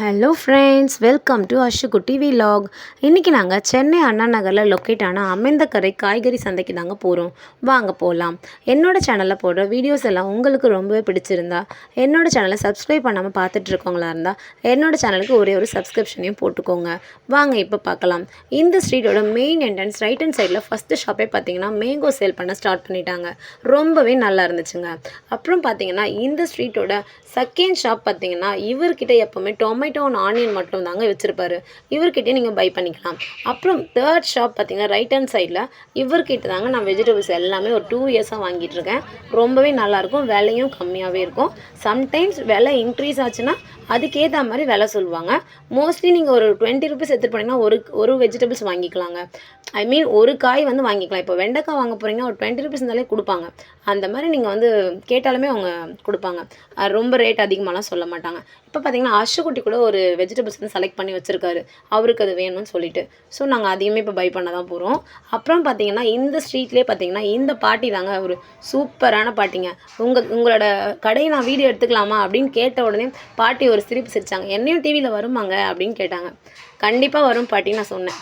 Hello friends welcome to Ashukutti vlog இன்றைக்கி நாங்கள் சென்னை அண்ணா நகரில் லொக்கேட் ஆன அமைந்தக்கரை காய்கறி சந்தைக்கு தாங்க போகிறோம் வாங்க போகலாம் என்னோடய சேனலில் போடுற வீடியோஸ் எல்லாம் உங்களுக்கு ரொம்பவே பிடிச்சிருந்தா என்னோடய சேனலை சப்ஸ்கிரைப் பண்ணாமல் பார்த்துட்டு இருக்கவங்களா இருந்தால் என்னோடய சேனலுக்கு ஒரே ஒரு சப்ஸ்கிரிப்ஷனையும் போட்டுக்கோங்க. வாங்க இப்போ பார்க்கலாம். இந்த ஸ்ட்ரீட்டோட மெயின் என்ட்ரன்ஸ் ரைட் ஹண்ட் சைடில் ஃபஸ்ட்டு ஷாப்பே பார்த்தீங்கன்னா மேங்கோ சேல் பண்ண ஸ்டார்ட் பண்ணிட்டாங்க. ரொம்பவே நல்லா இருந்துச்சுங்க. அப்புறம் பார்த்தீங்கன்னா இந்த ஸ்ட்ரீட்டோட செகண்ட் ஷாப் பார்த்தீங்கன்னா இவர்கிட்ட எப்போவுமே டொமேட்டோ அண்ட் ஆனியன் மட்டும் தாங்க வச்சுருப்பாரு. இவர்கிட்டே நீங்கள் பை பண்ணிக்கலாம். அப்புறம் தேர்ட் ஷாப் பார்த்தீங்கன்னா ரைட் ஹேண்ட் சைடில் இவர்கிட்ட தாங்க நான் வெஜிடபிள்ஸ் எல்லாமே ஒரு டூ இயர்ஸாக வாங்கிட்டு இருக்கேன். ரொம்பவே நல்லாயிருக்கும் விலையும் கம்மியாகவே இருக்கும். சம்டைம்ஸ் விலை இன்க்ரீஸ் ஆச்சுன்னா அதுக்கேற்ற மாதிரி விலை சொல்லுவாங்க. மோஸ்ட்லி நீங்கள் ஒரு டுவெண்ட்டி ருபீஸ் எடுத்துகிட்டு போனீங்கன்னா ஒரு ஒரு வெஜிடபிள்ஸ் வாங்கிக்கலாங்க. ஐ மீன் ஒரு காய் வந்து வாங்கிக்கலாம். இப்போ வெண்டைக்காய் வாங்க போகிறீங்கன்னா ஒரு டுவெண்ட்டி ருபீஸ் இருந்தாலே கொடுப்பாங்க. அந்த மாதிரி நீங்கள் வந்து கேட்டாலுமே அவங்க கொடுப்பாங்க. ரொம்ப ரேட் அதிகமாகலாம் சொல்ல மாட்டாங்க. இப்போ பார்த்தீங்கன்னா அஷுக்குட்டி கூட ஒரு வெஜிடபிள்ஸ் வந்து செலக்ட் பண்ணி வச்சுருக்காரு. அவருக்கு அது வேணும்னு சொல்லிட்டு. ஸோ நாங்கள் அதையுமே இப்போ பை பண்ண தான் போகிறோம் அப்புறம் பார்த்தீங்கன்னா இந்த ஸ்ட்ரீட்லேயே பார்த்தீங்கன்னா இந்த பாட்டி தாங்க ஒரு சூப்பரான பாட்டிங்க. உங்கள் உங்களோட கடையை நான் வீடியோ எடுத்துக்கலாமா அப்படின்னு கேட்ட உடனே பாட்டி ஒரு சிரிப்பு சிரித்தாங்க என்னையும் டிவியில் வருமாங்க அப்படின்னு கேட்டாங்க. கண்டிப்பாக வரும் பாட்டி நான் சொன்னேன்.